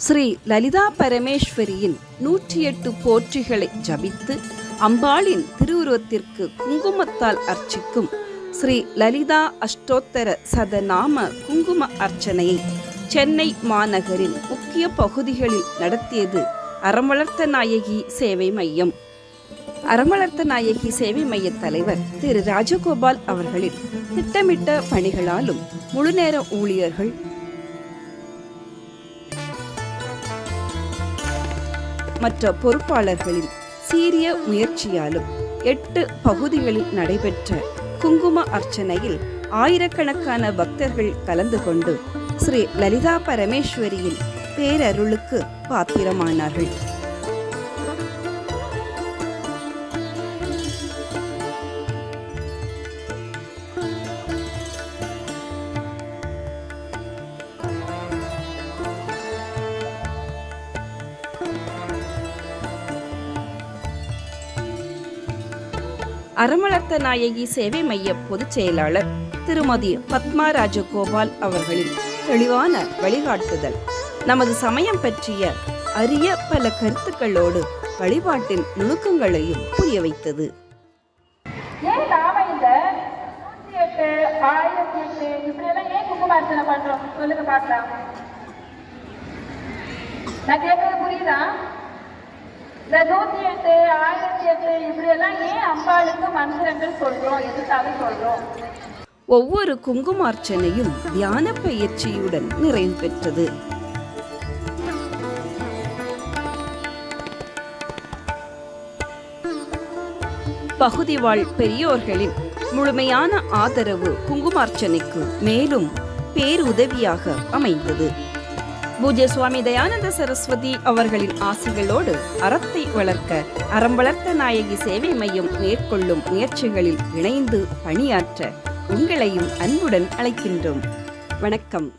ஸ்ரீ லலிதா பரமேஸ்வரியின் நூற்றி எட்டு போற்றிகளை ஜபித்து அம்பாளின் திருவுருவத்திற்கு குங்குமத்தால் அர்ச்சிக்கும் ஸ்ரீ லலிதா அஷ்டோத்தர சதநாம குங்கும அர்ச்சனையை சென்னை மாநகரின் முக்கிய பகுதிகளில் நடத்தியது அறமளர்த்த நாயகி சேவை மையம். அறமளர்த்த நாயகி சேவை மைய தலைவர் திரு ராஜகோபால் அவர்களின் திட்டமிட்ட பணிகளாலும் முழுநேர ஊழியர்கள் மற்ற பொறுப்பாளர்களின் சீரிய முயற்சியாலும் எட்டு பகுதிகளில் நடைபெற்ற குங்கும அர்ச்சனையில் ஆயிரக்கணக்கான பக்தர்கள் கலந்து கொண்டு ஸ்ரீ லலிதா பரமேஸ்வரியின் பேரருளுக்கு பாத்திரமானார்கள். அறமலர்த்த நாயகி சேவை மைய பொதுச் செயலாளர் திருமதி பத்மா ராஜகோபால் அவர்களின் தெளிவான வழிகாட்டுதல். நமது சமயம் பற்றிய அரிய பல கருத்துக்களோடு வழிபாட்டின் நுணுக்கங்களையும் புரிய வைத்தது. பண்றோம்? சொல்லுங்க நான் கேட்கறது புரியுதா? இந்த நூற்றி எட்டு ஆயிரத்தி எட்டு இப்படியெல்லாம் ஏன் அம்பாளுக்கு மந்திரங்கள் சொல்றோம்? எதுக்காக சொல்றோம்? ஒவ்வொரு குங்குமார்ச்சனையும் தியான பயிற்சியுடன் நிறைவு பெற்றது. பகுதி வாழ் பெரியோர்களின் முழுமையான ஆதரவு குங்குமார்ச்சனைக்கு மேலும் பேருதவியாக அமைந்தது. பூஜ்ய சுவாமி தயானந்த சரஸ்வதி அவர்களின் ஆசிகளோடு அறத்தை வளர்க்க அறம் வளர்த்த நாயகி சேவை மையம் மேற்கொள்ளும் முயற்சிகளில் இணைந்து பணியாற்ற உங்களையும் அன்புடன் அழைக்கின்றோம். வணக்கம்.